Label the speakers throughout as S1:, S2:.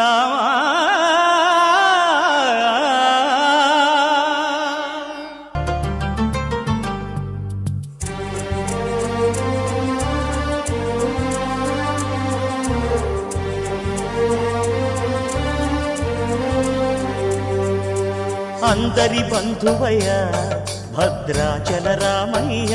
S1: రామా అందరి బంధువయ్య భద్రాచల రామయ్య.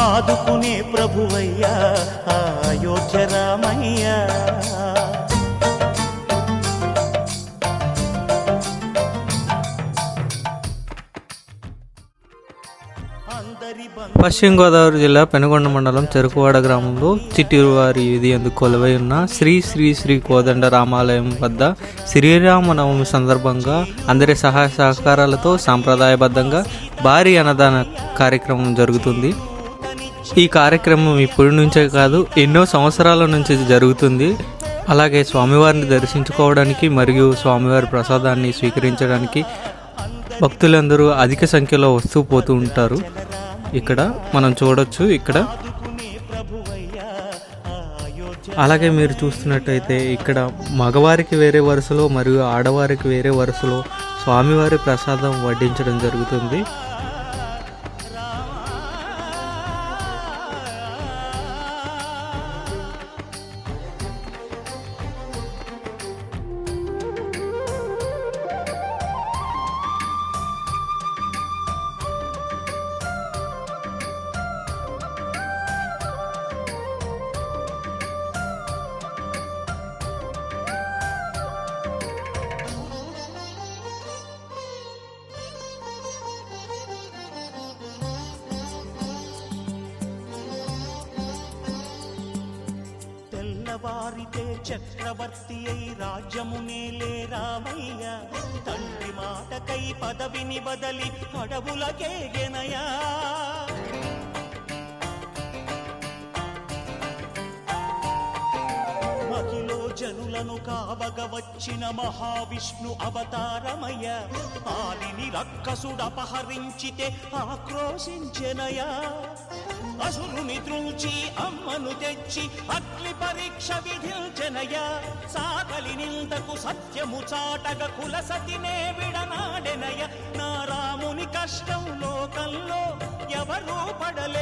S1: ఆదుకునే ప్రభువయ్యా అయోధ్య రామయ్య
S2: పశ్చిమ గోదావరి జిల్లా పెనుగొండ మండలం చెరుకువాడ గ్రామంలో చిట్టివారి వీధి ఎందుకు కొలువై ఉన్న శ్రీ శ్రీ శ్రీ కోదండ రామాలయం వద్ద శ్రీరామనవమి సందర్భంగా అందరి సహాయ సహకారాలతో సాంప్రదాయబద్ధంగా భారీ అన్నదాన కార్యక్రమం జరుగుతుంది. ఈ కార్యక్రమం ఇప్పటి నుంచే కాదు ఎన్నో సంవత్సరాల నుంచి జరుగుతుంది. అలాగే స్వామివారిని దర్శించుకోవడానికి మరియు స్వామివారి ప్రసాదాన్ని స్వీకరించడానికి భక్తులందరూ అధిక సంఖ్యలో వస్తూ పోతూ ఉంటారు. ఇక్కడ మనం చూడొచ్చు ఇక్కడ. అలాగే మీరు చూస్తున్నట్టయితే ఇక్కడ మగవారికి వేరే వరుసలో మరియు ఆడవారికి వేరే వరుసలో స్వామివారి ప్రసాదం వడ్డించడం జరుగుతుంది.
S1: తెల్లవారితే చక్రవర్తి అయి రాజ్యమునే రామయ్య. తండ్రి మాటకై పదవిని బదలి అడవులకే గెనయా. జనులను కావగ వచ్చిన మహావిష్ణు అవతారమయ ఆలిని రక్కసుడపహరించితే ఆక్రోశించెనయా అసురుని త్రుంచి అమ్మను తెచ్చి అగ్ని పరీక్ష విధించెనయ సాగలి నిందకు సత్యము చాటగ కులసతినే విడనాడెనయ నా రాముని కష్టం లోకంలో ఎవరూ పడలే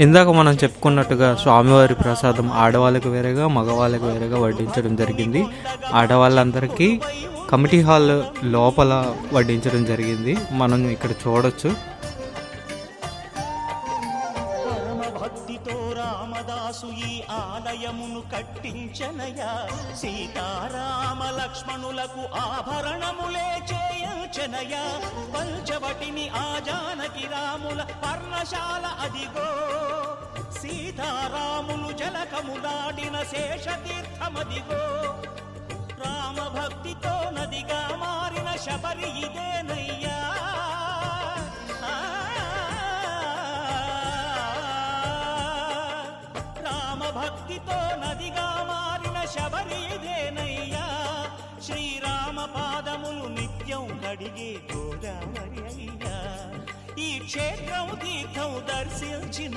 S2: ఇందాక మనం చెప్పుకున్నట్టుగా స్వామివారి ప్రసాదం ఆడవాళ్ళకు వేరేగా మగవాళ్ళకి వేరేగా వడ్డించడం జరిగింది. ఆడవాళ్ళందరికీ కమిటీ హాల్ లోపల వడ్డించడం జరిగింది. మనం ఇక్కడ చూడొచ్చు.
S1: రామదాసు ఈ ఆలయమును కట్టించనయా? సీతారామ లక్ష్మణులకు ఆభరణములే చేయించనయా పంచవటిని ఆ జానకి రాముల పర్ణశాల అదిగో. సీతారాములు జలకము దాటిన శేషతీర్థమదిగో. రామ భక్తితో నదిగా మారిన శబరి ఇదేనయ్యా. రామ భక్తితో నిత్యం కడిగే గోదావరి అయ్యా. ఈ క్షేత్రం తీర్థం దర్శించిన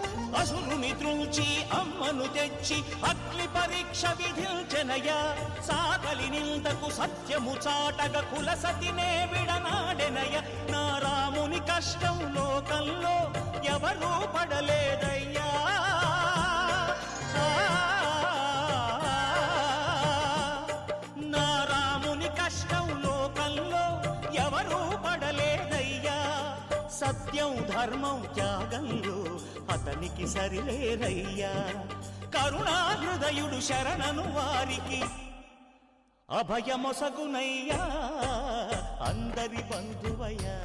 S1: అసురుని త్రుంచి అమ్మను తెచ్చి అగ్ని పరీక్ష విధించెనయా. సాగలి నిందకు సత్యము చాటగ కుల సతినే విడనాడెనయ. నా రాముని కష్టం లోకంలో ఎవరూ పడలేదు. ధర్మం త్యాగంలో అతనికి సరిలేరయ్యా కరుణాహృదయుడు శరణను వారికి అభయమొసగునయ్యా. అందరి బంధువయ్యా.